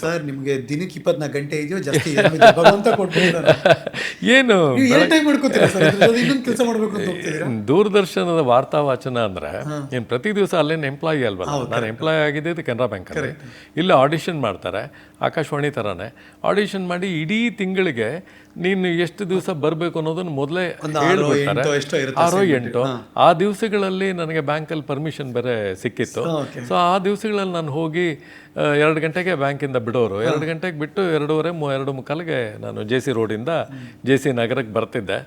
Sir ನಿಮಗೆ ದಿನಕ್ಕೆ ಇಪ್ಪತ್ನಾಲ್ಕು ಗಂಟೆ ಇದೆಯೋ ಜಾಸ್ತಿ? ಭಗವಂತ ಏನು? ಇನ್ನೊಂದು ಕೆಲಸ ಮಾಡಬೇಕು ದೂರದರ್ಶನದ ವಾರ್ತಾ ವಾಚನ ಅಂದ್ರೆ ಏನು ಪ್ರತಿ ದಿವಸ ಅಲ್ಲೇನು ಎಂಪ್ಲಾಯಿ ಅಲ್ವಾ ನಾನು ಎಂಪ್ಲಾಯ್ ಆಗಿದ್ದು ಕೆನರಾ ಬ್ಯಾಂಕಲ್ಲಿ ಇಲ್ಲ ಆಡಿಷನ್ ಮಾಡ್ತಾರೆ ಆಕಾಶವಾಣಿ ಥರನೇ ಆಡಿಷನ್ ಮಾಡಿ ಇಡೀ ತಿಂಗಳಿಗೆ ನೀನು ಎಷ್ಟು ದಿವಸ ಬರಬೇಕು ಅನ್ನೋದನ್ನು ಮೊದಲೇ ಹೇಳ್ಬಿಡ್ತಾರೆ ಆರೋ ಎಂಟು ಆ ದಿವಸಗಳಲ್ಲಿ ನನಗೆ ಬ್ಯಾಂಕಲ್ಲಿ ಪರ್ಮಿಷನ್ ಬೇರೆ ಸಿಕ್ಕಿತ್ತು. ಸೊ ಆ ದಿವಸಗಳಲ್ಲಿ ನಾನು ಹೋಗಿ ಎರಡು ಗಂಟೆಗೆ ಬ್ಯಾಂಕಿಂದ ಬಿಡೋರು. ಎರಡು ಗಂಟೆಗೆ ಬಿಟ್ಟು ಎರಡೂವರೆ ಮೂ ಎರಡು ಮುಕ್ಕಾಲಿಗೆ ನಾನು ಜೆ ಸಿ ರೋಡಿಂದ ಜೆ ಸಿ ನಗರಕ್ಕೆ ಬರ್ತಿದ್ದೆ.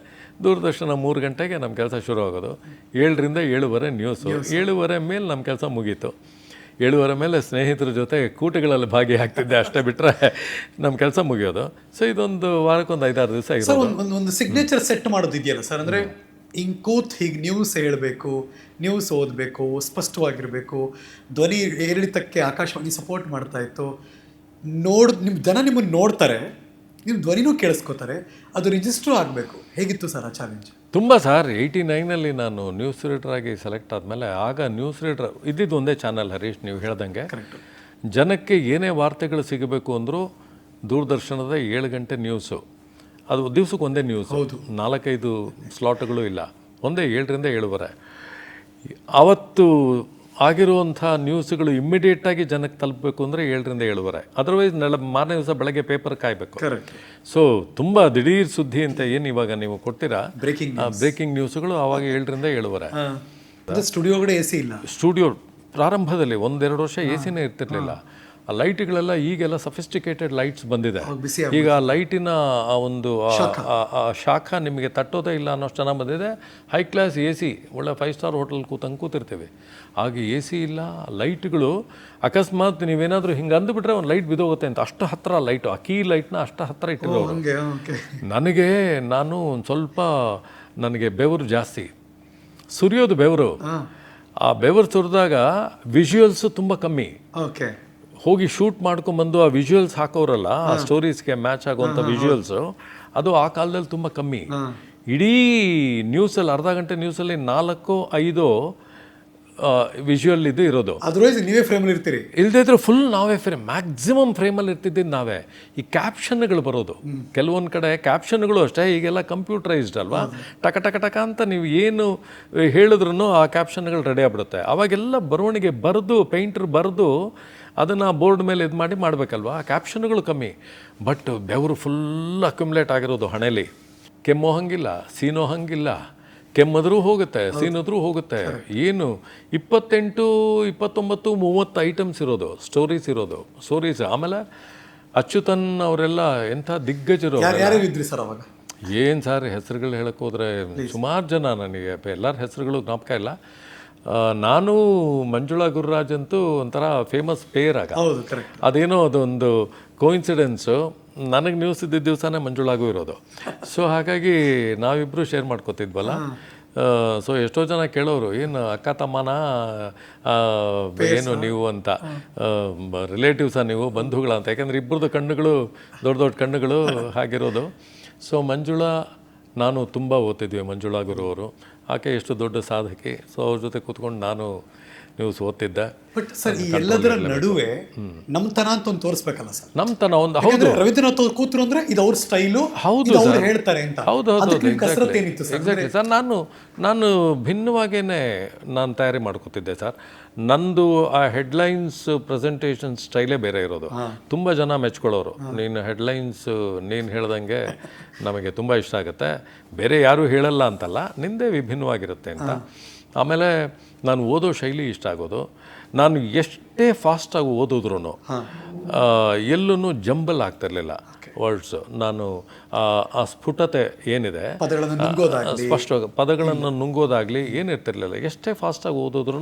ದೂರದರ್ಶನ ಮೂರು ಗಂಟೆಗೆ ನಮ್ಮ ಕೆಲಸ ಶುರು ಆಗೋದು ಏಳರಿಂದ ಏಳುವರೆ ನ್ಯೂಸು ಏಳುವರೆ ಮೇಲೆ ನಮ್ಮ ಕೆಲಸ ಮುಗೀತು. ಏಳುವರೆ ಮೇಲೆ ಸ್ನೇಹಿತರ ಜೊತೆ ಕೂಟಗಳಲ್ಲಿ ಭಾಗಿಯಾಗ್ತಿದ್ದೆ ಅಷ್ಟೇ ಬಿಟ್ಟರೆ ನಮ್ಮ ಕೆಲಸ ಮುಗಿಯೋದು. ಸೊ ಇದೊಂದು ವಾರಕ್ಕೊಂದು ಐದಾರು ದಿವಸ ಸರ್ ಒಂದು ಒಂದು ಸಿಗ್ನೇಚರ್ ಸೆಟ್ ಮಾಡೋದು ಇದೆಯಲ್ಲ ಸರ್ ಅಂದರೆ ಹಿಂಗೆ ಕೂತ್ ಹೀಗೆ ನ್ಯೂಸ್ ಹೇಳಬೇಕು ನ್ಯೂಸ್ ಓದಬೇಕು ಸ್ಪಷ್ಟವಾಗಿರಬೇಕು ಧ್ವನಿ ಏರಿಳಿತಕ್ಕೆ ಆಕಾಶವಾಣಿ ಸಪೋರ್ಟ್ ಮಾಡ್ತಾ ಇತ್ತು. ನೋಡ್ ನಿಮ್ಮ ಜನ ನಿಮ್ಮನ್ನು ನೋಡ್ತಾರೆ ನಿಮ್ಮ ಧ್ವನಿನೂ ಕೇಳಿಸ್ಕೋತಾರೆ ಅದು ರಿಜಿಸ್ಟ್ರೂ ಆಗಬೇಕು. ಹೇಗಿತ್ತು ಸರ್ ಆ ಚಾಲೆಂಜ್ ತುಂಬ ಸರ್ ಏಯ್ಟಿ ನೈನಲ್ಲಿ ನಾನು ನ್ಯೂಸ್ ರೀಡರ್ ಆಗಿ ಸೆಲೆಕ್ಟ್ ಆದಮೇಲೆ ಆಗ ನ್ಯೂಸ್ ರೀಡರ್ ಇದ್ದಿದ್ದು ಒಂದೇ ಚಾನಲ್ ಹರೀಶ್ ನೀವು ಹೇಳ್ದಂಗೆ. ಜನಕ್ಕೆ ಏನೇ ವಾರ್ತೆಗಳು ಸಿಗಬೇಕು ಅಂದರೂ ದೂರದರ್ಶನದ ಏಳು ಗಂಟೆ ನ್ಯೂಸು ಅದು ದಿವ್ಸಕ್ಕೆ ಒಂದೇ ನ್ಯೂಸ್ ಹೌದು. ನಾಲ್ಕೈದು ಸ್ಲಾಟ್ಗಳು ಇಲ್ಲ. ಒಂದೇ ಏಳರಿಂದ ಏಳುವರೆ. ಅವತ್ತು ಆಗಿರುವಂಥ ನ್ಯೂಸ್ಗಳು ಇಮ್ಮಿಡಿಯೇಟಾಗಿ ಜನಕ್ಕೆ ತಲುಪಬೇಕು ಅಂದರೆ ಏಳರಿಂದ ಏಳುವರೆ. ಅದರ್ವೈಸ್ ನಾಳೆ ಮಾರನೇ ದಿವಸ ಬೆಳಗ್ಗೆ ಪೇಪರ್ ಕಾಯಬೇಕು. ಸೊ ತುಂಬ ದಿಢೀರ್ ಸುದ್ದಿ ಅಂತ ಏನು ಇವಾಗ ನೀವು ಕೊಡ್ತೀರಾ? ಬ್ರೇಕಿಂಗ್ ಬ್ರೇಕಿಂಗ್ ನ್ಯೂಸ್ಗಳು ಆವಾಗ ಏಳರಿಂದ ಏಳುವರೆ. ಸ್ಟುಡಿಯೋ ಎ ಸಿ ಇಲ್ಲ. ಸ್ಟುಡಿಯೋ ಪ್ರಾರಂಭದಲ್ಲಿ ಒಂದೆರಡು ವರ್ಷ ಎ ಸಿನೇ ಇರ್ತಿರ್ಲಿಲ್ಲ. ಆ ಲೈಟ್ಗಳೆಲ್ಲ ಈಗೆಲ್ಲ ಸಫಿಸ್ಟಿಕೇಟೆಡ್ ಲೈಟ್ಸ್ ಬಂದಿದೆ. ಈಗ ಆ ಲೈಟಿನ ಆ ಒಂದು ಶಾಖ. ನಿಮಗೆ ತಟ್ಟೋದೇ ಇಲ್ಲ ಅನ್ನೋಷ್ಟು ಜನ ಬಂದಿದೆ. ಹೈ ಕ್ಲಾಸ್ ಎ ಸಿ ಒಳ್ಳೆ ಫೈವ್ ಸ್ಟಾರ್ ಹೋಟೆಲ್ ಕೂತಂಗೆ ಕೂತಿರ್ತೀವಿ. ಹಾಗೆ ಎ ಸಿ ಇಲ್ಲ ಲೈಟ್ಗಳು ಅಕಸ್ಮಾತ್ ನೀವೇನಾದರೂ ಹಿಂಗೆ ಅಂದುಬಿಟ್ರೆ ಒಂದು ಲೈಟ್ ಬಿದೋಗುತ್ತೆ ಅಂತ. ಅಷ್ಟು ಹತ್ತಿರ ಲೈಟು ಆ ಕೀ ಲೈಟ್ನ ಅಷ್ಟು ಹತ್ತಿರ ಇಟ್ಟಿರೋದು ನನಗೆ ನಾನು ಒಂದು ಸ್ವಲ್ಪ ನನಗೆ ಬೆವರು ಜಾಸ್ತಿ. ಸುರಿಯೋದು ಬೆವರು. ಆ ಬೆವರು ಸುರಿದಾಗ ವಿಜುವಲ್ಸು ತುಂಬ ಕಮ್ಮಿ. ಓಕೆ. ಹೋಗಿ ಶೂಟ್ ಮಾಡ್ಕೊಂಡ್ಬಂದು ಆ ವಿಜುವಲ್ಸ್ ಹಾಕೋರಲ್ಲ ಆ ಸ್ಟೋರೀಸ್ಗೆ ಮ್ಯಾಚ್ ಆಗುವಂಥ ವಿಜುವಲ್ಸು ಅದು ಆ ಕಾಲದಲ್ಲಿ ತುಂಬ ಕಮ್ಮಿ. ಇಡೀ ನ್ಯೂಸಲ್ಲಿ ಅರ್ಧ ಗಂಟೆ ನ್ಯೂಸಲ್ಲಿ ನಾಲ್ಕು ಐದು ವಿಜುವಲ್ ಇದು ಇರೋದು. ಅದರ್ವೈಸ್ ನೀವೇ ಫ್ರೇಮಲ್ಲಿ ಇರ್ತೀರಿ. ಇಲ್ಲದೇ ಇದ್ರೆ ಫುಲ್ ನಾವೇ ಫ್ರೇಮ್ ಮ್ಯಾಕ್ಸಿಮಮ್ ಫ್ರೇಮಲ್ಲಿ ಇರ್ತಿದ್ದಿದ್ದು ನಾವೇ. ಈ ಕ್ಯಾಪ್ಷನ್ಗಳು ಬರೋದು. ಕೆಲವೊಂದು ಕಡೆ ಕ್ಯಾಪ್ಷನ್ಗಳು ಅಷ್ಟೇ ಈಗೆಲ್ಲ ಕಂಪ್ಯೂಟರೈಸ್ಡ್ ಅಲ್ವಾ? ಟಕ ಟಕ ಟಕ ಅಂತ ನೀವು ಏನು ಹೇಳಿದ್ರು ಆ ಕ್ಯಾಪ್ಷನ್ಗಳು ರೆಡಿ ಆಗ್ಬಿಡುತ್ತೆ. ಅವಾಗೆಲ್ಲ ಬರವಣಿಗೆ ಬರೆದು ಪೇಂಟ್ರ್ ಬರೆದು ಅದನ್ನು ಬೋರ್ಡ್ ಮೇಲೆ ಇದು ಮಾಡಿ ಮಾಡಬೇಕಲ್ವಾ? ಆ ಕ್ಯಾಪ್ಷನ್ಗಳು ಕಮ್ಮಿ. ಬಟ್ ಬೆವರು ಫುಲ್ ಅಕ್ಯುಮ್ಲೇಟ್ ಆಗಿರೋದು ಹಣೆಲಿ. ಕೆಮ್ಮೋ ಹಂಗಿಲ್ಲ ಸೀನೋ ಹಂಗಿಲ್ಲ ಕೆಮ್ಮದ್ರೂ ಹೋಗುತ್ತೆ ಸೀನದ್ರೂ ಹೋಗುತ್ತೆ. ಏನು? ಇಪ್ಪತ್ತೆಂಟು ಇಪ್ಪತ್ತೊಂಬತ್ತು ಮೂವತ್ತು ಐಟಮ್ಸ್ ಇರೋದು ಸ್ಟೋರೀಸ್ ಇರೋದು. ಸ್ಟೋರೀಸ್ ಆಮೇಲೆ ಅಚ್ಯುತನ್ ಅವರೆಲ್ಲ ಎಂಥ ದಿಗ್ಗಜರು ಸರ್ ಅವಾಗ? ಏನು ಸರ್ ಹೆಸರುಗಳು ಹೇಳಕ್ಕೆ ಹೋದರೆ ಸುಮಾರು ಜನ ನನಗೆ. ಎಲ್ಲರ ಹೆಸರುಗಳು ಜ್ಞಾಪಕ ಇಲ್ಲ. ನಾನು ಮಂಜುಳಾ ಗುರುರಾಜ್ ಅಂತೂ ಒಂಥರ ಫೇಮಸ್ ಪೇರ್ ಆಗ. ಹೌದು ಕರೆಕ್ಟ್ ಅದೇನೋ ಅದೊಂದು ಕೋಇನ್ಸಿಡೆನ್ಸು ನನಗೆ ನ್ಯೂಸ್ ಇದ್ದಿದ್ದ ದಿವಸನೇ ಮಂಜುಳಾಗೂ ಇರೋದು. ಸೊ ಹಾಗಾಗಿ ನಾವಿಬ್ಬರು ಶೇರ್ ಮಾಡ್ಕೋತಿದ್ವಲ್ಲ. ಸೊ ಎಷ್ಟೋ ಜನ ಕೇಳೋರು ಏನು ಅಕ್ಕ ತಮ್ಮನ? ಏನು ನೀವು ಅಂತ. ರಿಲೇಟಿವ್ಸ ನೀವು ಬಂಧುಗಳ ಅಂತ. ಯಾಕಂದ್ರೆ ಇಬ್ಬರದ್ದು ಕಣ್ಣುಗಳು ದೊಡ್ಡ ದೊಡ್ಡ ಕಣ್ಣುಗಳು ಹಾಗಿರೋದು. ಸೊ ಮಂಜುಳಾ ನಾನು ತುಂಬ ಓದ್ತಿದ್ವಿ ಮಂಜುಳಾ ಗುರು ಅವರು ಆಕೆ ಎಷ್ಟು ದೊಡ್ಡ ಸಾಧಕಿ. ಸೊ ಅವ್ರ ಜೊತೆ ಕೂತ್ಕೊಂಡು ನಾನು ನ್ಯೂಸ್ ಸೋತಿದ್ದ ಬಟ್ ಸರ್ ಈ ಎಲ್ಲದರ ನಡುವೆ ನಮ್ತನ ಅಂತ ಒಂದು ತೋರಿಸ್ಬೇಕಲ್ಲ ಸರ್ ನಮ್ಮ ತನ ಒಂದು ಹೌದು. ರವೀಂದ್ರನಾಥ್ ಅವ್ರು ಕೂತ್ರು ಅಂದ್ರೆ ಇದು ಅವ್ರ ಸ್ಟೈಲು ಹೌದು ಅವ್ರು ಹೇಳ್ತಾರೆ ಅಂತ. ಹೌದು ಹೌದು ಏನಿತ್ತು ಸರ್ ಎಕ್ಸಾಕ್ಟ್ಲಿ ಸರ್ ನಾನು ನಾನು ಭಿನ್ನವಾಗೇನೆ ನಾನು ತಯಾರಿ ಮಾಡ್ಕೋತಿದ್ದೆ ಸರ್ ನಂದು ಆ ಹೆಡ್ಲೈನ್ಸ್ ಪ್ರೆಸೆಂಟೇಷನ್ ಸ್ಟೈಲೇ ಬೇರೆ ಇರೋದು. ತುಂಬ ಜನ ಮೆಚ್ಕೊಳ್ಳೋರು. ನೀನು ಹೆಡ್ಲೈನ್ಸ್ ನೀನು ಹೇಳ್ದಂಗೆ ನಮಗೆ ತುಂಬ ಇಷ್ಟ ಆಗುತ್ತೆ. ಬೇರೆ ಯಾರೂ ಹೇಳಲ್ಲ ಅಂತಲ್ಲ ನಿಂದೇ ವಿಭಿನ್ನವಾಗಿರುತ್ತೆ ಅಂತ. ಆಮೇಲೆ ನಾನು ಓದೋ ಶೈಲಿ ಇಷ್ಟ ಆಗೋದು. ನಾನು ಎಷ್ಟೇ ಫಾಸ್ಟಾಗಿ ಓದಿದ್ರು ಎಲ್ಲೂ ಜಂಬಲ್ ಆಗ್ತಿರ್ಲಿಲ್ಲ ವರ್ಡ್ಸು. ನಾನು ಆ- ಸ್ಫುಟತೆ ಏನಿದೆ ಸ್ಪಷ್ಟವಾಗಿ ಪದಗಳನ್ನು ನುಂಗೋದಾಗಲಿ ಏನಿರ್ತಿರ್ಲಿಲ್ಲ ಎಷ್ಟೇ ಫಾಸ್ಟಾಗಿ ಓದಿದ್ರು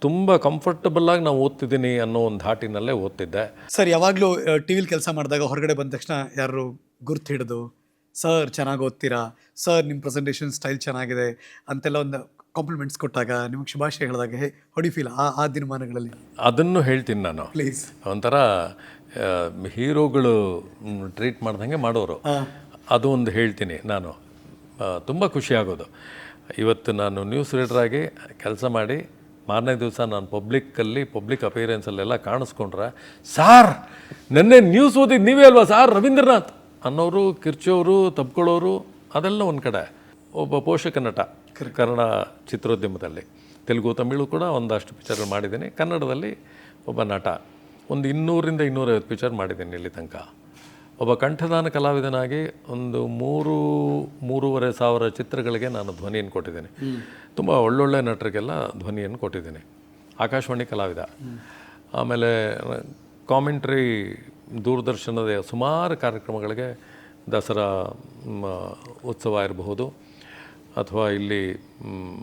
ತುಂಬ ಕಂಫರ್ಟಬಲ್ ಆಗಿ ನಾವು ಓದ್ತಿದ್ದೀನಿ ಅನ್ನೋ ಒಂದು ಧಾಟಿನಲ್ಲೇ ಓದ್ತಿದ್ದೆ. ಸರ್ ಯಾವಾಗಲೂ ಟಿವಿಲಿ ಕೆಲಸ ಮಾಡಿದಾಗ ಹೊರಗಡೆ ಬಂದ ತಕ್ಷಣ ಯಾರು ಗುರ್ತು ಹಿಡಿದು ಸರ್ ಚೆನ್ನಾಗಿ ಓದ್ತೀರಾ? ಸರ್ ನಿಮ್ಮ ಪ್ರೆಸೆಂಟೇಷನ್ ಸ್ಟೈಲ್ ಚೆನ್ನಾಗಿದೆ. ಅಂತೆಲ್ಲ ಒಂದು ಕಾಂಪ್ಲಿಮೆಂಟ್ಸ್ ಕೊಟ್ಟಾಗ ನಿಮಗೆ ಶುಭಾಶಯ ಹೇಳಿದಾಗ ಹೇ ಹೊಡಿ ಫೀಲ್ ಆ ಆ ದಿನಮಾನಗಳಲ್ಲಿ? ಅದನ್ನು ಹೇಳ್ತೀನಿ ನಾನು. ಪ್ಲೀಸ್ ಒಂಥರ ಹೀರೋಗಳು ಟ್ರೀಟ್ ಮಾಡ್ದಂಗೆ ಮಾಡೋರು. ಅದು ಒಂದು ಹೇಳ್ತೀನಿ ನಾನು. ತುಂಬ ಖುಷಿ ಆಗೋದು. ಇವತ್ತು ನಾನು ನ್ಯೂಸ್ ರೀಡರಾಗಿ ಕೆಲಸ ಮಾಡಿ ಮಾರನೇ ದಿವಸ ನಾನು ಪಬ್ಲಿಕ್ಕಲ್ಲಿ ಪಬ್ಲಿಕ್ ಅಪಿಯರೆನ್ಸಲ್ಲೆಲ್ಲ ಕಾಣಿಸ್ಕೊಂಡ್ರೆ ಸಾರ್ ನೆನ್ನೆ ನ್ಯೂಸ್ ಓದಿದ್ದು ನೀವೇ ಅಲ್ವಾ ಸಾರ್ ರವೀಂದ್ರನಾಥ್? ಅನ್ನೋರು ಕಿರ್ಚೋರು ತಪ್ಕೊಳ್ಳೋರು ಅದೆಲ್ಲ ಒಂದು ಕಡೆ. ಒಬ್ಬ ಪೋಷಕ ನಟ. ಕನ್ನಡ ಚಿತ್ರೋದ್ಯಮದಲ್ಲಿ. ತೆಲುಗು ತಮಿಳು ಕೂಡ ಒಂದಷ್ಟು ಪಿಕ್ಚರ್ ಮಾಡಿದ್ದೀನಿ. ಕನ್ನಡದಲ್ಲಿ ಒಬ್ಬ ನಟ. ಒಂದು ಇನ್ನೂರಿಂದ ಇನ್ನೂರೈವತ್ತು ಪಿಕ್ಚರ್ ಮಾಡಿದ್ದೀನಿ ಇಲ್ಲಿ ತನಕ. ಒಬ್ಬ ಕಂಠದಾನ ಕಲಾವಿದನಾಗಿ ಒಂದು ಮೂರು ಮೂರುವರೆ ಸಾವಿರ ಚಿತ್ರಗಳಿಗೆ ನಾನು ಧ್ವನಿಯನ್ನು ಕೊಟ್ಟಿದ್ದೀನಿ. ತುಂಬ ಒಳ್ಳೊಳ್ಳೆ ನಟರಿಗೆಲ್ಲ ಧ್ವನಿಯನ್ನು ಕೊಟ್ಟಿದ್ದೀನಿ. ಆಕಾಶವಾಣಿ ಕಲಾವಿದ. ಆಮೇಲೆ ಕಾಮೆಂಟ್ರಿ ದೂರದರ್ಶನದ ಸುಮಾರು ಕಾರ್ಯಕ್ರಮಗಳಿಗೆ ದಸರಾ ಉತ್ಸವ ಇರಬಹುದು. ಅಥವಾ ಇಲ್ಲಿ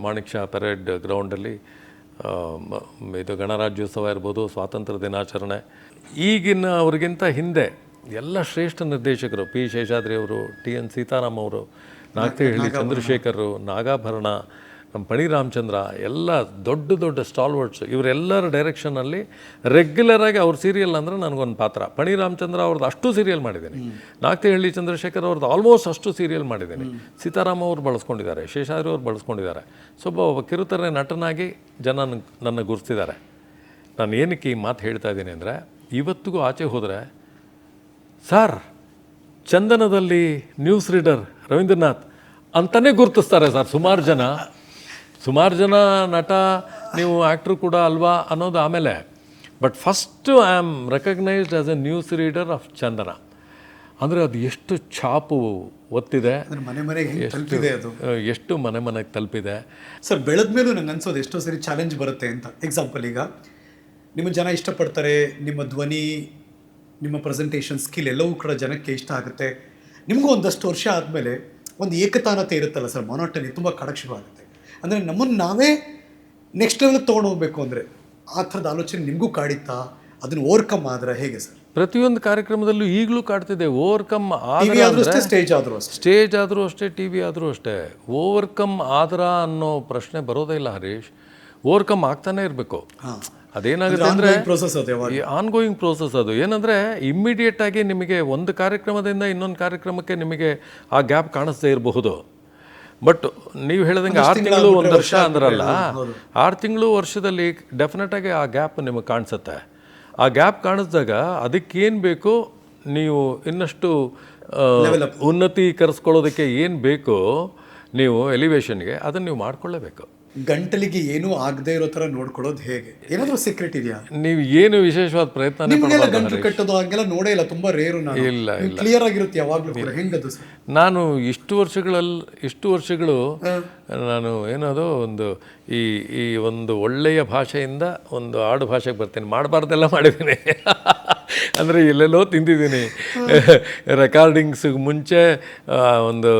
ಮಾಣಿಕ್ ಶಾ ಪೆರೇಡ್ ಗ್ರೌಂಡಲ್ಲಿ ಇದು ಗಣರಾಜ್ಯೋತ್ಸವ ಇರ್ಬೋದು ಸ್ವಾತಂತ್ರ್ಯ ದಿನಾಚರಣೆ. ಈಗಿನ ಅವ್ರಿಗಿಂತ ಹಿಂದೆ ಎಲ್ಲ ಶ್ರೇಷ್ಠ ನಿರ್ದೇಶಕರು ಪಿ. ಶೇಷಾದ್ರಿ ಅವರು ಟಿ. ಎನ್. ಸೀತಾರಾಮ್ ಅವರು ನಾಗತಿಹಳ್ಳಿ ಚಂದ್ರಶೇಖರ್ ನಾಗಾಭರಣ ನಮ್ಮ ಪಣಿ ರಾಮಚಂದ್ರ ಎಲ್ಲ ದೊಡ್ಡ ದೊಡ್ಡ ಸ್ಟಾಲ್ವರ್ಡ್ಸ್ ಇವರೆಲ್ಲರ ಡೈರೆಕ್ಷನಲ್ಲಿ ರೆಗ್ಯುಲರಾಗಿ ಅವ್ರ ಸೀರಿಯಲ್ ಅಂದರೆ ನನಗೊಂದು ಪಾತ್ರ. ಪಣಿ ರಾಮಚಂದ್ರ ಅವ್ರದ್ದು ಅಷ್ಟು ಸೀರಿಯಲ್ ಮಾಡಿದ್ದೀನಿ. ನಾಗ್ತಿಹಳ್ಳಿ ಚಂದ್ರಶೇಖರ್ ಅವ್ರದ್ದು ಆಲ್ಮೋಸ್ಟ್ ಅಷ್ಟು ಸೀರಿಯಲ್ ಮಾಡಿದ್ದೀನಿ. ಸೀತಾರಾಮ ಅವ್ರು ಬಳಸ್ಕೊಂಡಿದ್ದಾರೆ ಶೇಷಾದ್ರಿ ಅವ್ರು ಬಳಸ್ಕೊಂಡಿದ್ದಾರೆ. ಸೊ ಒಬ್ಬ ಕಿರುತೆರೆ ನಟನಾಗಿ ಜನ ನನ್ನ ಗುರುತಿದ್ದಾರೆ ನಾನು ಏನಕ್ಕೆ ಈ ಮಾತು ಹೇಳ್ತಾ ಇದ್ದೀನಿ ಅಂದರೆ ಇವತ್ತಿಗೂ ಆಚೆ ಹೋದರೆ ಸರ್ ಚಂದನದಲ್ಲಿ ನ್ಯೂಸ್ ರೀಡರ್ ರವೀಂದ್ರನಾಥ್ ಅಂತಲೇ ಗುರುತಿಸ್ತಾರೆ ಸರ್ ಸುಮಾರು ಜನ. ಸುಮಾರು ಜನ ನಟ ನೀವು ಆ್ಯಕ್ಟ್ರು ಕೂಡ ಅಲ್ವಾ ಅನ್ನೋದು ಆಮೇಲೆ. But first I am recognised as a news reader of Chandana ಅಂದರೆ ಅದು ಎಷ್ಟು ಛಾಪು ಒತ್ತಿದೆ. ಅಂದ್ರೆ ಮನೆ ಮನೆಗೆ ತಲುಪಿದೆ ಅದು. ಎಷ್ಟು ಮನೆ ಮನೆಗೆ ತಲುಪಿದೆ. ಸರ್ ಬೆಳೆದ ಮೇಲೂ ನಂಗೆ ಅನ್ಸೋದು ಎಷ್ಟೋ ಸರಿ ಚಾಲೆಂಜ್ ಬರುತ್ತೆ ಅಂತ. ಎಕ್ಸಾಂಪಲ್ ಈಗ ನಿಮ್ಮ ಜನ ಇಷ್ಟಪಡ್ತಾರೆ ನಿಮ್ಮ ಧ್ವನಿ ನಿಮ್ಮ ಪ್ರೆಸೆಂಟೇಷನ್ ಸ್ಕಿಲ್ ಎಲ್ಲವೂ ಕೂಡ ಜನಕ್ಕೆ ಇಷ್ಟ ಆಗುತ್ತೆ. ನಿಮಗೂ ಒಂದಷ್ಟು ವರ್ಷ ಆದಮೇಲೆ ಒಂದು ಏಕತಾನತೆ ಇರುತ್ತಲ್ಲ ಸರ್ ಮೊನೋಟನಿ ತುಂಬ ಕಡಕ್ ಶುರು ಆಗುತ್ತೆ. ಅಂದರೆ ನಮ್ಮನ್ನು ನಾವೇ ನೆಕ್ಸ್ಟ್ ಲೆವೆಲ್ ತೊಗೊಂಡು ಹೋಗಬೇಕು ಅಂದರೆ ಆ ಥರದ ಆಲೋಚನೆ ನಿಮಗೂ ಕಾಡಿತ್ತಾ? ಅದನ್ನು ಓವರ್ಕಮ್ ಆದ್ರೆ ಹೇಗೆ ಸರ್? ಪ್ರತಿಯೊಂದು ಕಾರ್ಯಕ್ರಮದಲ್ಲೂ ಈಗಲೂ ಕಾಡ್ತಿದೆ ಓವರ್ಕಮ್ ಅಷ್ಟೇ ಸ್ಟೇಜ್ ಆದರೂ ಅಷ್ಟೇ. ಸ್ಟೇಜ್ ಆದರೂ ಅಷ್ಟೇ ಟಿ ವಿ ಆದರೂ ಅಷ್ಟೇ. ಓವರ್ಕಮ್ ಆದ್ರ ಅನ್ನೋ ಪ್ರಶ್ನೆ ಬರೋದೇ ಇಲ್ಲ ಹರೀಶ್. ಓವರ್ಕಮ್ ಆಗ್ತಾನೆ ಇರಬೇಕು. ಹಾಂ. ಅದೇನಾಗುತ್ತೆ ಅಂದರೆ ಪ್ರೋಸೆಸ್ ಅದು ಆನ್ಗೋಯಿಂಗ್ ಪ್ರೋಸೆಸ್ ಅದು. ಏನಂದರೆ ಇಮ್ಮಿಡಿಯೇಟ್ ಆಗಿ ನಿಮಗೆ ಒಂದು ಕಾರ್ಯಕ್ರಮದಿಂದ ಇನ್ನೊಂದು ಕಾರ್ಯಕ್ರಮಕ್ಕೆ ನಿಮಗೆ ಆ ಗ್ಯಾಪ್ ಕಾಣಿಸ್ದೇ ಇರಬಹುದು. ಬಟ್ ನೀವು ಹೇಳ್ದಂಗೆ ಆರು ತಿಂಗಳು ಒಂದು ವರ್ಷ ಅಂದ್ರಲ್ಲ ಆರು ತಿಂಗಳು ವರ್ಷದಲ್ಲಿ ಡೆಫಿನೆಟಾಗಿ ಆ ಗ್ಯಾಪ್ ನಿಮಗೆ ಕಾಣಿಸುತ್ತೆ. ಆ ಗ್ಯಾಪ್ ಕಾಣಿಸಿದಾಗ ಅದಕ್ಕೇನು ಬೇಕು? ನೀವು ಇನ್ನಷ್ಟು ಉನ್ನತೀಕರಿಸ್ಕೊಳ್ಳೋದಕ್ಕೆ ಏನು ಬೇಕೋ? ನೀವು ಎಲಿವೇಶನ್ಗೆ ಅದನ್ನು ನೀವು ಮಾಡ್ಕೊಳ್ಳೇಬೇಕು. ಗಂಟಲಿಗೆ ಏನೂ ಆಗದೆ ಇರೋ ಥರ ನೋಡ್ಕೊಳ್ಳೋದು ಹೇಗೆ? ಏನಾದರೂ ಸೀಕ್ರೆಟ್ ಇದೆಯಾ? ನೀವು ಏನು ವಿಶೇಷವಾದ ಪ್ರಯತ್ನ ನಿಮಗೆಲ್ಲ ಗಂಟಲು ಕಟ್ಟೋದು ಹಾಗೆಲ್ಲ ನೋಡೇ ಇಲ್ಲ ತುಂಬ ರೇರು ನಾನು. ಇಲ್ಲ, ಕ್ಲಿಯರ್ ಆಗಿರುತ್ತೆ ಯಾವಾಗಲೂ ಹೆಂಗದು ನಾನು ಇಷ್ಟು ವರ್ಷಗಳಲ್ಲಿ ಇಷ್ಟು ವರ್ಷಗಳು ನಾನು ಏನದು ಒಂದು ಈ ಈ ಒಂದು ಒಳ್ಳೆಯ ಭಾಷೆಯಿಂದ ಒಂದು ಆಡು ಭಾಷೆಗೆ ಬರ್ತೀನಿ. ಮಾಡಬಾರ್ದೆಲ್ಲ ಮಾಡಿದ್ದೀನಿ. ಅಂದರೆ ಎಲ್ಲೆಲ್ಲೋ ತಿಂದಿದ್ದೀನಿ. ರೆಕಾರ್ಡಿಂಗ್ಸ್ ಮುಂಚೆ ಒಂದು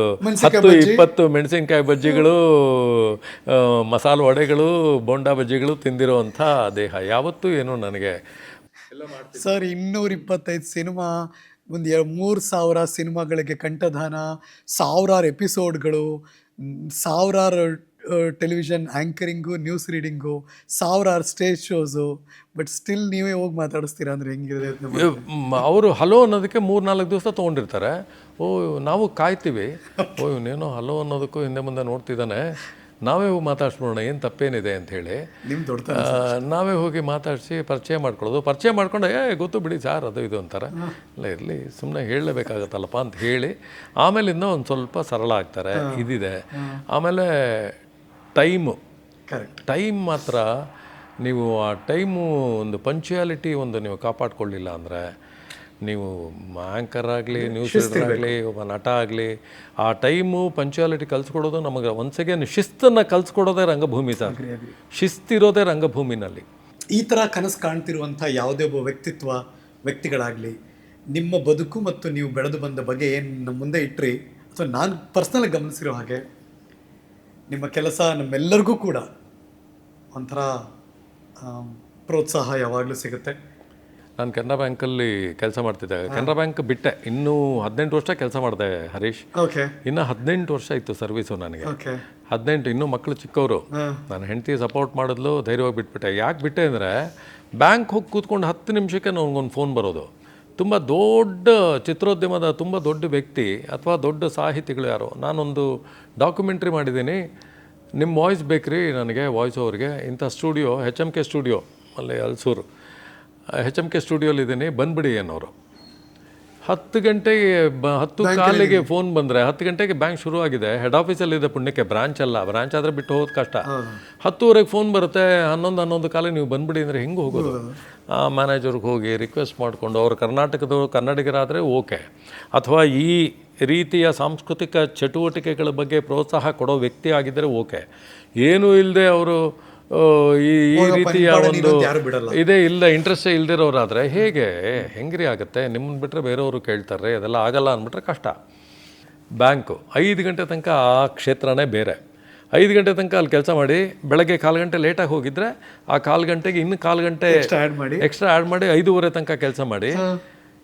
ಹತ್ತು ಇಪ್ಪತ್ತು ಮೆಣಸಿನ್ಕಾಯಿ ಬಜ್ಜಿಗಳು ಮಸಾಲೆ ವಡೆಗಳು ಬೋಂಡಾ ಬಜ್ಜಿಗಳು ತಿಂದಿರುವಂಥ ದೇಹ. ಯಾವತ್ತೂ ಏನು ನನಗೆ ಸರ್ ಇನ್ನೂರ ಇಪ್ಪತ್ತೈದು ಸಿನಿಮಾ ಒಂದು ಎರಡು ಮೂರು ಸಾವಿರ ಸಿನಿಮಾಗಳಿಗೆ ಕಂಠದಾನ, ಸಾವಿರಾರು ಎಪಿಸೋಡ್ಗಳು, ಸಾವಿರಾರು ಟೆಲಿವಿಷನ್ ಆ್ಯಂಕರಿಂಗು ನ್ಯೂಸ್ ರೀಡಿಂಗು, ಸಾವಿರಾರು ಸ್ಟೇಜ್ ಶೋಸು, ಬಟ್ ಸ್ಟಿಲ್ ನೀವೇ ಹೋಗಿ ಮಾತಾಡಿಸ್ತೀರಾ ಅಂದರೆ ಹೆಂಗಿದೆ ಅವರು ಹಲೋ ಅನ್ನೋದಕ್ಕೆ ಮೂರು ನಾಲ್ಕು ದಿವಸ ತೊಗೊಂಡಿರ್ತಾರೆ. ಓ ನಾವು ಕಾಯ್ತೀವಿ. ಓ, ಇವನೇನೋ ಹಲೋ ಅನ್ನೋದಕ್ಕೂ ಹಿಂದೆ ಮುಂದೆ ನೋಡ್ತಿದ್ದಾನೆ. ನಾವೇ ಹೋಗಿ ಮಾತಾಡ್ಸ್ಬಿಡೋಣ ಏನು ತಪ್ಪೇನಿದೆ ಅಂತ ಹೇಳಿ. ನಿಮ್ಮ ದೊಡ್ಡ ನಾವೇ ಹೋಗಿ ಮಾತಾಡಿಸಿ ಪರಿಚಯ ಮಾಡ್ಕೊಳ್ಳೋದು. ಪರಿಚಯ ಮಾಡ್ಕೊಂಡು ಏ ಗೊತ್ತು ಬಿಡಿ ಸಾರ್ ಅದು ಇದು ಅಂತಾರೆ. ಇಲ್ಲ ಇರಲಿ ಸುಮ್ಮನೆ ಹೇಳಲೇಬೇಕಾಗತ್ತಲ್ಲಪ್ಪ ಅಂತ ಹೇಳಿ ಆಮೇಲಿಂದ ಒಂದು ಸ್ವಲ್ಪ ಸರಳ ಆಗ್ತಾರೆ. ಇದಿದೆ. ಆಮೇಲೆ ಟೈಮು. ಕರೆಕ್ಟ್. ಟೈಮ್ ಮಾತ್ರ ನೀವು ಆ ಟೈಮು ಒಂದು ಪಂಚುಯಾಲಿಟಿ ಒಂದು ನೀವು ಕಾಪಾಡ್ಕೊಳ್ಳಿಲ್ಲ ಅಂದರೆ ನೀವು ಆ್ಯಂಕರ್ ಆಗಲಿ ನ್ಯೂಸ್ ರೀಡರ್ ಆಗಲಿ ಒಬ್ಬ ನಟ ಆಗಲಿ ಆ ಟೈಮು ಪಂಚುಯಾಲಿಟಿ ಕಲಿಸ್ಕೊಡೋದು ನಮಗೆ ಒನ್ಸ್ ಅಗೇನ್ ಶಿಸ್ತನ್ನು ಕಲಿಸ್ಕೊಡೋದೇ ರಂಗಭೂಮಿ ಸರ್. ಶಿಸ್ತಿರೋದೇ ರಂಗಭೂಮಿನಲ್ಲಿ. ಈ ಥರ ಕನಸು ಕಾಣ್ತಿರುವಂಥ ಯಾವುದೇ ಒಬ್ಬ ವ್ಯಕ್ತಿತ್ವ ವ್ಯಕ್ತಿಗಳಾಗಲಿ ನಿಮ್ಮ ಬದುಕು ಮತ್ತು ನೀವು ಬೆಳೆದು ಬಂದ ಬಗ್ಗೆ ಏನು ನಮ್ಮ ಮುಂದೆ ಇಟ್ರಿ ಅಥವಾ ನಾನು ಪರ್ಸ್ನಲ್ ಗಮನಿಸಿರೋ ಹಾಗೆ ನಿಮ್ಮ ಕೆಲಸ ನಮ್ಮೆಲ್ಲರಿಗೂ ಕೂಡ ಒಂಥರ ಪ್ರೋತ್ಸಾಹ ಯಾವಾಗಲೂ ಸಿಗುತ್ತೆ. ನಾನು ಕೆನರಾ ಬ್ಯಾಂಕಲ್ಲಿ ಕೆಲಸ ಮಾಡ್ತಿದ್ದೆ. ಕೆನರಾ ಬ್ಯಾಂಕ್ ಬಿಟ್ಟೆ. ಇನ್ನೂ ಹದಿನೆಂಟು ವರ್ಷ ಕೆಲಸ ಮಾಡಿದೆ ಹರೀಶ್. ಇನ್ನು ಹದಿನೆಂಟು ವರ್ಷ ಇತ್ತು ಸರ್ವಿಸು ನನಗೆ. ಹದಿನೆಂಟು ಇನ್ನೂ ಮಕ್ಕಳು ಚಿಕ್ಕವರು. ನಾನು ಹೆಂಡತಿ ಸಪೋರ್ಟ್ ಮಾಡಿದ್ಲು ಧೈರ್ಯವಾಗಿ ಬಿಟ್ಬಿಟ್ಟೆ. ಯಾಕೆ ಬಿಟ್ಟೆ ಅಂದರೆ ಬ್ಯಾಂಕ್ ಹೋಗಿ ಕೂತ್ಕೊಂಡು ಹತ್ತು ನಿಮಿಷಕ್ಕೆ ನನಗೊಂದು ಫೋನ್ ಬರೋದು. ತುಂಬ ದೊಡ್ಡ ಚಿತ್ರೋದ್ಯಮದ ತುಂಬ ದೊಡ್ಡ ವ್ಯಕ್ತಿ ಅಥವಾ ದೊಡ್ಡ ಸಾಹಿತಿಗಳು ಯಾರು. ನಾನೊಂದು ಡಾಕ್ಯುಮೆಂಟ್ರಿ ಮಾಡಿದ್ದೀನಿ. ನಿಮ್ಮ ವಾಯ್ಸ್ ಬೇಕ್ರಿ ನನಗೆ ವಾಯ್ಸ್ ಓವರ್ಗೆ ಇಂಥ studio H M K studio ಅಲ್ಲಿ ಹಲ್ಸೂರು ಹೆಚ್ ಎಂ ಕೆ ಸ್ಟುಡಿಯೋಲಿದ್ದೀನಿ ಬಂದ್ಬಿಡಿ ಅನ್ನೋರು. ಹತ್ತು ಗಂಟೆಗೆ ಬ ಹತ್ತು ಕಾಲಿಗೆ ಫೋನ್ ಬಂದರೆ ಹತ್ತು ಗಂಟೆಗೆ ಬ್ಯಾಂಕ್ ಶುರು ಆಗಿದೆ ಹೆಡ್ ಆಫೀಸಲ್ಲಿದೆ ಪುಣ್ಯಕ್ಕೆ ಬ್ರಾಂಚ್ ಅಲ್ಲ. ಬ್ರಾಂಚ್ ಆದರೆ ಬಿಟ್ಟು ಹೋಗೋದು ಕಷ್ಟ. ಹತ್ತುವರೆಗೆ ಫೋನ್ ಬರುತ್ತೆ. ಹನ್ನೊಂದು ಹನ್ನೊಂದು ಕಾಲಿಗೆ ನೀವು ಬಂದ್ಬಿಡಿ ಅಂದರೆ ಹೆಂಗೆ ಹೋಗೋದು? ಮ್ಯಾನೇಜರ್ಗೆ ಹೋಗಿ ರಿಕ್ವೆಸ್ಟ್ ಮಾಡಿಕೊಂಡು ಅವ್ರು ಕರ್ನಾಟಕದವರು ಕನ್ನಡಿಗರಾದರೆ ಓಕೆ ಅಥವಾ ಈ ರೀತಿಯ ಸಾಂಸ್ಕೃತಿಕ ಚಟುವಟಿಕೆಗಳ ಬಗ್ಗೆ ಪ್ರೋತ್ಸಾಹ ಕೊಡೋ ವ್ಯಕ್ತಿ ಆಗಿದ್ದರೆ ಓಕೆ ಏನೂ ಇಲ್ಲದೆ ಅವರು ಈ ಈ ರೀತಿಯ ಒಂದು. ಇದೇ ಇಲ್ಲ ಇಂಟ್ರೆಸ್ಟೇ ಇಲ್ದಿರೋರಾದರೆ ಹೇಗೆ? ಹೆಂಗ್ರಿ ಆಗುತ್ತೆ? ನಿಮ್ಮನ್ನ ಬಿಟ್ಟರೆ ಬೇರೆಯವರು ಕೇಳ್ತಾರೆ ಅದೆಲ್ಲ ಆಗಲ್ಲ ಅಂದ್ಬಿಟ್ರೆ ಕಷ್ಟ. ಬ್ಯಾಂಕು ಐದು ಗಂಟೆ ತನಕ ಆ ಕ್ಷೇತ್ರನೇ ಬೇರೆ. ಐದು ಗಂಟೆ ತನಕ ಅಲ್ಲಿ ಕೆಲಸ ಮಾಡಿ ಬೆಳಗ್ಗೆ ಕಾಲು ಗಂಟೆ ಲೇಟಾಗಿ ಹೋಗಿದ್ರೆ ಆ ಕಾಲು ಗಂಟೆಗೆ ಇನ್ನು ಕಾಲು ಗಂಟೆ ಆ್ಯಡ್ ಮಾಡಿ. ಎಕ್ಸ್ಟ್ರಾ ಆ್ಯಡ್ ಮಾಡಿ ಐದೂವರೆ ತನಕ ಕೆಲಸ ಮಾಡಿ.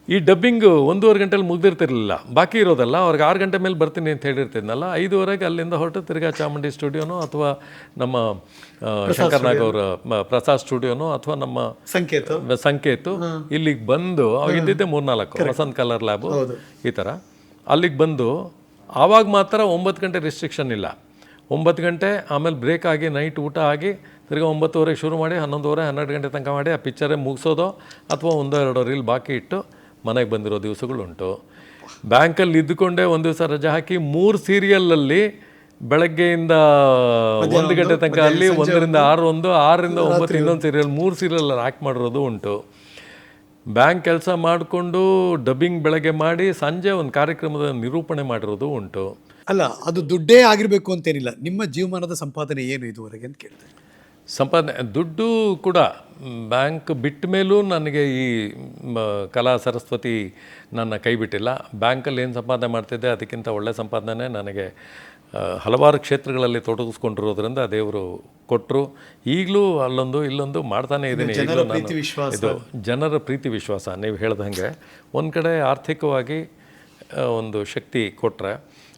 ಈ ಡಬ್ಬಿಂಗು ಒಂದೂವರೆ ಗಂಟೆಲಿ ಮುಗ್ದಿರ್ತಿರ್ಲಿಲ್ಲ. ಬಾಕಿ ಇರೋದಲ್ಲ ಅವ್ರಿಗೆ ಆರು ಗಂಟೆ ಮೇಲೆ ಬರ್ತೀನಿ ಅಂತ ಹೇಳಿರ್ತಿದ್ನಲ್ಲ ಐದುವರೆಗೆ ಅಲ್ಲಿಂದ ಹೊರಟು ತಿರ್ಗಾ ಚಾಮುಂಡಿ ಸ್ಟುಡಿಯೋನೋ ಅಥವಾ ನಮ್ಮ ಶಂಕರ್ನಾಗ್ ಶಂಕರ್ ಅವರ ಪ್ರಸಾದ್ ಸ್ಟುಡಿಯೋನೋ ಅಥವಾ ನಮ್ಮ ಸಂಕೇತ? ಸಂಕೇತು. ಇಲ್ಲಿಗೆ ಬಂದು ಅವಾಗಿದ್ದಿದ್ದೆ ಮೂರ್ನಾಲ್ಕು ವಸಂತ್ ಕಲರ್ ಲ್ಯಾಬು ಈ ಥರ ಅಲ್ಲಿಗೆ ಬಂದು ಆವಾಗ ಮಾತ್ರ ಒಂಬತ್ತು ಗಂಟೆ ರಿಸ್ಟ್ರಿಕ್ಷನ್ ಇಲ್ಲ. ಒಂಬತ್ತು ಗಂಟೆ ಆಮೇಲೆ ಬ್ರೇಕ್ ಆಗಿ ನೈಟ್ ಊಟ ಆಗಿ ತಿರ್ಗಿ ಒಂಬತ್ತುವರೆಗೆ ಶುರು ಮಾಡಿ ಹನ್ನೊಂದುವರೆ ಹನ್ನೆರಡು ಗಂಟೆ ತನಕ ಮಾಡಿ ಆ ಪಿಕ್ಚರೇ ಮುಗಿಸೋದು ಅಥವಾ ಒಂದೋ ಎರಡೋ ರೀಲ್ ಬಾಕಿ ಇಟ್ಟು ಮನೆಗೆ ಬಂದಿರೋ ದಿವಸಗಳುಂಟು. ಬ್ಯಾಂಕಲ್ಲಿ ಇದ್ದುಕೊಂಡೇ ಒಂದು ದಿವಸ ರಜೆ ಹಾಕಿ ಮೂರು ಸೀರಿಯಲ್ಲಲ್ಲಿ ಬೆಳಗ್ಗೆಯಿಂದ ಒಂದು ಗಂಟೆ ತನಕ ಅಲ್ಲಿ ಒಂದರಿಂದ ಆರು ಒಂದು ಆರರಿಂದ ಒಂಬತ್ತು ಇನ್ನೊಂದು ಸೀರಿಯಲ್ ಮೂರು ಸೀರಿಯಲ್ ಆ್ಯಕ್ಟ್ ಮಾಡಿರೋದು ಉಂಟು. ಬ್ಯಾಂಕ್ ಕೆಲಸ ಮಾಡಿಕೊಂಡು ಡಬ್ಬಿಂಗ್ ಬೆಳಗ್ಗೆ ಮಾಡಿ ಸಂಜೆ ಒಂದು ಕಾರ್ಯಕ್ರಮದ ನಿರೂಪಣೆ ಮಾಡಿರೋದು ಉಂಟು. ಅಲ್ಲ ಅದು ದುಡ್ಡೇ ಆಗಿರಬೇಕು ಅಂತೇನಿಲ್ಲ. ನಿಮ್ಮ ಜೀವಮಾನದ ಸಂಪಾದನೆ ಏನು ಇದುವರೆಗೆ ಅಂತ ಕೇಳಿದೆ ಸಂಪಾದನೆ ದುಡ್ಡು ಕೂಡ ಬ್ಯಾಂಕ್ ಬಿಟ್ಟ ಮೇಲೂ ನನಗೆ ಈ ಕಲಾ ಸರಸ್ವತಿ ನನ್ನ ಕೈ ಬಿಟ್ಟಿಲ್ಲ. ಬ್ಯಾಂಕಲ್ಲಿ ಏನು ಸಂಪಾದನೆ ಮಾಡ್ತಿದ್ದೆ ಅದಕ್ಕಿಂತ ಒಳ್ಳೆ ಸಂಪಾದನೆ ನನಗೆ ಹಲವಾರು ಕ್ಷೇತ್ರಗಳಲ್ಲಿ ತೊಡಗಿಸ್ಕೊಂಡಿರೋದ್ರಿಂದ ದೇವರು ಕೊಟ್ಟರು ಈಗಲೂ ಅಲ್ಲೊಂದು ಇಲ್ಲೊಂದು ಮಾಡ್ತಾನೆ ಇದ್ದೀನಿ. ಇದು ಜನರ ಪ್ರೀತಿ ವಿಶ್ವಾಸ ನೀವು ಹೇಳ್ದಂಗೆ ಒಂದು ಕಡೆ ಆರ್ಥಿಕವಾಗಿ ಒಂದು ಶಕ್ತಿ ಕೊಟ್ಟರೆ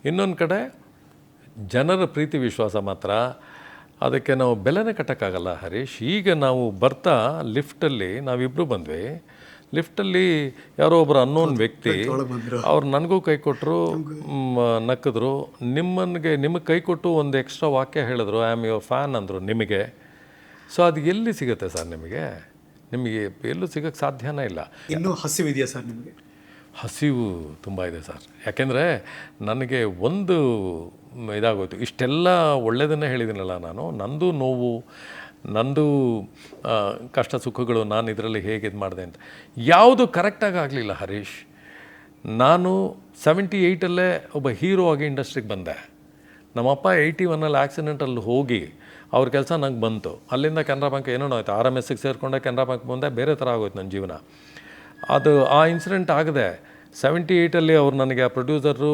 ಇನ್ನೊಂದು ಕಡೆ ಜನರ ಪ್ರೀತಿ ವಿಶ್ವಾಸ ಮಾತ್ರ. ಅದಕ್ಕೆ ನಾವು ಬೆಲೆನೇ ಕಟ್ಟೋಕ್ಕಾಗಲ್ಲ ಹರೀಶ್. ಈಗ ನಾವು ಬರ್ತಾ ಲಿಫ್ಟಲ್ಲಿ ನಾವಿಬ್ಬರು ಬಂದ್ವಿ. ಲಿಫ್ಟಲ್ಲಿ ಯಾರೋ ಒಬ್ಬರು ಅನ್ನೋನ್ ವ್ಯಕ್ತಿ ಅವ್ರು ನನಗೂ ಕೈ ಕೊಟ್ಟರು ನಕ್ಕಿದ್ರು. ನಿಮ್ಮನಿಗೆ ನಿಮಗೆ ಕೈ ಕೊಟ್ಟು ಒಂದು ಎಕ್ಸ್ಟ್ರಾ ವಾಕ್ಯ ಹೇಳಿದ್ರು ಐ ಆಮ್ ಯುವರ್ ಫ್ಯಾನ್ ಅಂದರು ನಿಮಗೆ. ಸೊ ಅದು ಎಲ್ಲಿ ಸಿಗುತ್ತೆ ಸರ್ ನಿಮಗೆ? ನಿಮಗೆ ಎಲ್ಲೂ ಸಿಗೋಕ್ಕೆ ಸಾಧ್ಯನೇ ಇಲ್ಲ. ಇನ್ನೂ ಹಸಿವಿದೆಯಾ ಸರ್ ನಿಮಗೆ? ಹಸಿವು ತುಂಬ ಇದೆ ಸರ್. ಯಾಕೆಂದರೆ ನನಗೆ ಒಂದು ಇದಾಗೋಯಿತು. ಇಷ್ಟೆಲ್ಲ ಒಳ್ಳೆಯದನ್ನೇ ಹೇಳಿದ್ದೀನಲ್ಲ ನಾನು. ನಂದು ನೋವು, ನಂದು ಕಷ್ಟ ಸುಖಗಳು ನಾನು ಇದರಲ್ಲಿ ಹೇಗೆ ಇದು ಮಾಡಿದೆ ಅಂತ. ಯಾವುದು ಕರೆಕ್ಟಾಗಿ ಆಗಲಿಲ್ಲ ಹರೀಶ್. ನಾನು ಸೆವೆಂಟಿ ಏಯ್ಟಲ್ಲೇ ಒಬ್ಬ ಹೀರೋ ಆಗಿ ಇಂಡಸ್ಟ್ರಿಗೆ ಬಂದೆ. ನಮ್ಮಪ್ಪ ಏಯ್ಟಿ ಒನ್ನಲ್ಲಿ ಆ್ಯಕ್ಸಿಡೆಂಟಲ್ಲಿ ಹೋಗಿ ಅವ್ರ ಕೆಲಸ ನಂಗೆ ಬಂತು. ಅಲ್ಲಿಂದ ಕೆನರಾ ಬ್ಯಾಂಕ್ ಏನೋ ಆಯಿತು. ಆರ್ ಎಂ ಎಸ್ಸಿಗೆ ಸೇರಿಕೊಂಡೆ, ಕೆನರಾ ಬ್ಯಾಂಕ್ ಬಂದೆ. ಬೇರೆ ಥರ ಆಗೋಯ್ತು ನನ್ನ ಜೀವನ. ಅದು ಆ ಇನ್ಸಿಡೆಂಟ್ ಆಗದೆ. ಸೆವೆಂಟಿ ಏಯ್ಟಲ್ಲಿ ಅವ್ರು ನನಗೆ ಆ ಪ್ರೊಡ್ಯೂಸರು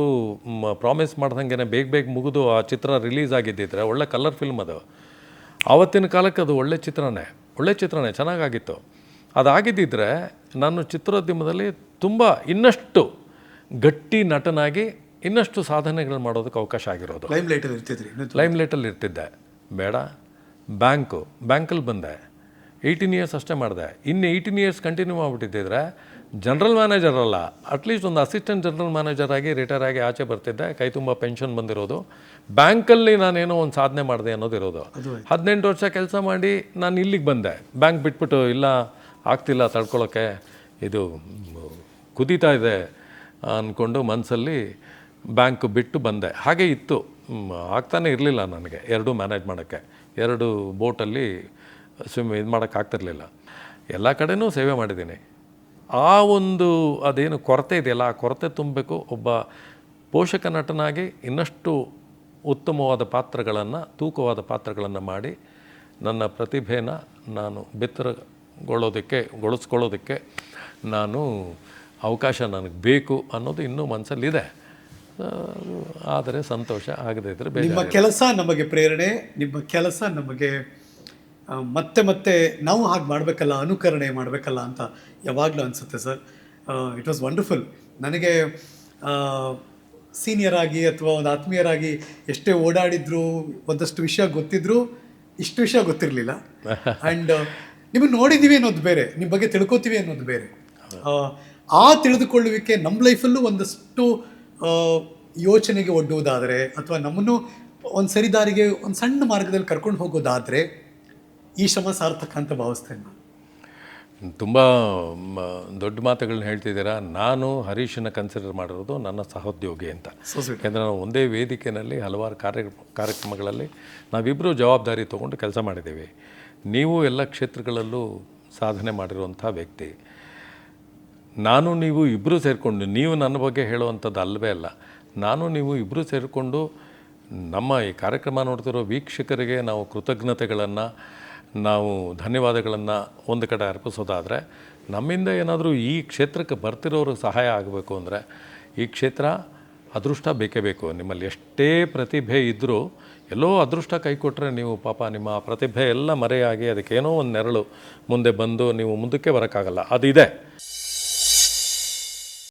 ಪ್ರಾಮಿಸ್ ಮಾಡ್ದಂಗೆ ಬೇಗ ಬೇಗ ಮುಗಿದು ಆ ಚಿತ್ರ ರಿಲೀಸ್ ಆಗಿದ್ದಿದ್ರೆ ಒಳ್ಳೆ ಕಲರ್ ಫಿಲ್ಮ್ ಅದು. ಆವತ್ತಿನ ಕಾಲಕ್ಕೆ ಅದು ಒಳ್ಳೆ ಚಿತ್ರನೇ ಒಳ್ಳೆ ಚಿತ್ರನೇ ಚೆನ್ನಾಗಾಗಿತ್ತು. ಅದಾಗಿದ್ದಿದ್ರೆ ನಾನು ಚಿತ್ರೋದ್ಯಮದಲ್ಲಿ ತುಂಬ ಇನ್ನಷ್ಟು ಗಟ್ಟಿ ನಟನಾಗಿ ಇನ್ನಷ್ಟು ಸಾಧನೆಗಳು ಮಾಡೋದಕ್ಕೆ ಅವಕಾಶ ಆಗಿರೋದು. ಲೈಮ್ ಲೈಟಲ್ಲಿ ಇರ್ತಿದ್ರಿ ಲೈಮ್ ಲೈಟಲ್ಲಿ ಇರ್ತಿದ್ದೆ. ಬೇಡ ಬ್ಯಾಂಕು ಬ್ಯಾಂಕಲ್ಲಿ ಬಂದೆ. ಏಯ್ಟೀನ್ ಇಯರ್ಸ್ ಅಷ್ಟೇ ಮಾಡಿದೆ. ಇನ್ನು ಏಯ್ಟೀನ್ ಇಯರ್ಸ್ ಕಂಟಿನ್ಯೂ ಮಾಡಿಬಿಟ್ಟಿದ್ದಿದ್ರೆ ಜನರಲ್ ಮ್ಯಾನೇಜರ್ ಅಲ್ಲ ಅಟ್ಲೀಸ್ಟ್ ಒಂದು ಅಸಿಸ್ಟೆಂಟ್ ಜನರಲ್ ಮ್ಯಾನೇಜರ್ ಆಗಿ ರಿಟೈರ್ ಆಗಿ ಆಚೆ ಬರ್ತಿದ್ದೆ. ಕೈ ತುಂಬ ಪೆನ್ಷನ್ ಬಂದಿರೋದು. ಬ್ಯಾಂಕಲ್ಲಿ ನಾನೇನೋ ಒಂದು ಸಾಧನೆ ಮಾಡಿದೆ ಅನ್ನೋದಿರೋದು ಹದಿನೆಂಟು ವರ್ಷ ಕೆಲಸ ಮಾಡಿ ನಾನು ಇಲ್ಲಿಗೆ ಬಂದೆ. ಬ್ಯಾಂಕ್ ಬಿಟ್ಬಿಟ್ಟು ಇಲ್ಲ ಆಗ್ತಿಲ್ಲ ತಡ್ಕೊಳ್ಳೋಕ್ಕೆ ಇದು ಕುದೀತಾ ಇದೆ ಅಂದ್ಕೊಂಡು ಮನಸ್ಸಲ್ಲಿ ಬ್ಯಾಂಕ್ ಬಿಟ್ಟು ಬಂದೆ. ಹಾಗೆ ಇತ್ತು. ಆಗ್ತಾನೆ ಇರಲಿಲ್ಲ ನನಗೆ. ಎರಡೂ ಮ್ಯಾನೇಜ್ ಮಾಡೋಕ್ಕೆ. ಎರಡು ಬೋಟಲ್ಲಿ ಸ್ವಿಮ್ ಇದು ಮಾಡೋಕ್ಕಾಗ್ತಿರ್ಲಿಲ್ಲ ಎಲ್ಲ ಕಡೆನೂ ಸೇವೆ ಮಾಡಿದ್ದೀನಿ. ಆ ಒಂದು ಅದೇನು ಕೊರತೆ ಇದೆಯಲ್ಲ, ಆ ಕೊರತೆ ತುಂಬಬೇಕು ಒಬ್ಬ ಪೋಷಕ ನಟನಾಗಿ ಇನ್ನಷ್ಟು ಉತ್ತಮವಾದ ಪಾತ್ರಗಳನ್ನು, ತೂಕವಾದ ಪಾತ್ರಗಳನ್ನು ಮಾಡಿ ನನ್ನ ಪ್ರತಿಭೆನ ನಾನು ಬಿತ್ತರಗೊಳ್ಳೋದಕ್ಕೆ, ಗೊಳಿಸ್ಕೊಳ್ಳೋದಕ್ಕೆ ನಾನು ಅವಕಾಶ ನನಗೆ ಬೇಕು ಅನ್ನೋದು ಇನ್ನೂ ಮನಸ್ಸಲ್ಲಿದೆ ಆದರೆ ಸಂತೋಷ ಆಗದೇ ಇದ್ದರೆ ನಿಮ್ಮ ಕೆಲಸ ನಮಗೆ ಪ್ರೇರಣೆ, ನಿಮ್ಮ ಕೆಲಸ ನಮಗೆ ಮತ್ತೆ ಮತ್ತೆ ನಾವು ಹಾಗೆ ಮಾಡಬೇಕಲ್ಲ ಅನುಕರಣೆ ಮಾಡಬೇಕಲ್ಲ ಅಂತ ಯಾವಾಗಲೂ ಅನಿಸುತ್ತೆ ಸರ್. ಇಟ್ ವಾಸ್ ವಂಡರ್ಫುಲ್ ನನಗೆ ಸೀನಿಯರ್ ಆಗಿ ಅಥವಾ ಒಂದು ಆತ್ಮೀಯರಾಗಿ ಎಷ್ಟೇ ಓಡಾಡಿದ್ರು ಒಂದಷ್ಟು ವಿಷಯ ಗೊತ್ತಿದ್ರು ಇಷ್ಟು ವಿಷಯ ಗೊತ್ತಿರಲಿಲ್ಲ. ಆ್ಯಂಡ್ ನಿಮ್ಮನ್ನು ನೋಡಿದ್ದೀವಿ ಅನ್ನೋದು ಬೇರೆ ನಿಮ್ಮ ಬಗ್ಗೆ ತಿಳ್ಕೊತೀವಿ ಅನ್ನೋದು ಬೇರೆ. ಆ, ಆ ತಿಳಿದುಕೊಳ್ಳುವಿಕೆ ನಮ್ಮ ಲೈಫಲ್ಲೂ ಒಂದಷ್ಟು ಯೋಚನೆಗೆ ಒಡ್ಡುವುದಾದರೆ ಅಥವಾ ನಮ್ಮನ್ನು ಒಂದು ಸರಿದಾರಿಗೆ ಒಂದು ಸಣ್ಣ ಮಾರ್ಗದಲ್ಲಿ ಕರ್ಕೊಂಡು ಹೋಗೋದಾದರೆ ಈ ಶ್ರಮ ಸಾರ್ಥಕ ಅಂತ ಭಾವಿಸ್ತೇನೆ ನಾನು ತುಂಬ ದೊಡ್ಡ ಮಾತುಗಳನ್ನ ಹೇಳ್ತಿದ್ದೀರಾ? ನಾನು ಹರೀಶನ ಕನ್ಸಿಡರ್ ಮಾಡಿರೋದು ನನ್ನ ಸಹೋದ್ಯೋಗಿ ಅಂತ. ಯಾಕೆಂದರೆ ನಾವು ಒಂದೇ ವೇದಿಕೆಯಲ್ಲಿ ಹಲವಾರು ಕಾರ್ಯ ಕಾರ್ಯಕ್ರಮಗಳಲ್ಲಿ ನಾವಿಬ್ಬರು ಜವಾಬ್ದಾರಿ ತೊಗೊಂಡು ಕೆಲಸ ಮಾಡಿದ್ದೇವೆ. ನೀವು ಎಲ್ಲ ಕ್ಷೇತ್ರಗಳಲ್ಲೂ ಸಾಧನೆ ಮಾಡಿರುವಂಥ ವ್ಯಕ್ತಿ. ನಾನು ನೀವು ಇಬ್ಬರು ಸೇರಿಕೊಂಡು ನೀವು ನನ್ನ ಬಗ್ಗೆ ಹೇಳುವಂಥದ್ದು ಅಲ್ಲವೇ ಅಲ್ಲ. ನಾನು ನೀವು ಇಬ್ಬರು ಸೇರಿಕೊಂಡು ನಮ್ಮ ಈ ಕಾರ್ಯಕ್ರಮ ನೋಡ್ತಿರೋ ವೀಕ್ಷಕರಿಗೆ ನಾವು ಕೃತಜ್ಞತೆಗಳನ್ನು ನಾವು ಧನ್ಯವಾದಗಳನ್ನು ಒಂದು ಕಡೆ ಅರ್ಪಿಸೋದಾದರೆ, ನಮ್ಮಿಂದ ಏನಾದರೂ ಈ ಕ್ಷೇತ್ರಕ್ಕೆ ಬರ್ತಿರೋರಿಗೆ ಸಹಾಯ ಆಗಬೇಕು ಅಂದರೆ, ಈ ಕ್ಷೇತ್ರ ಅದೃಷ್ಟ ಬೇಕೇ ಬೇಕು. ನಿಮ್ಮಲ್ಲಿ ಎಷ್ಟೇ ಪ್ರತಿಭೆ ಇದ್ದರೂ ಎಲ್ಲೋ ಅದೃಷ್ಟ ಕೈ ಕೊಟ್ಟರೆ ನೀವು ಪಾಪ ನಿಮ್ಮ ಪ್ರತಿಭೆ ಎಲ್ಲ ಮರೆಯಾಗಿ ಅದಕ್ಕೇನೋ ಒಂದು ನೆರಳು ಮುಂದೆ ಬಂದು ನೀವು ಮುಂದಕ್ಕೆ ಬರೋಕ್ಕಾಗಲ್ಲ. ಅದಿದೆ.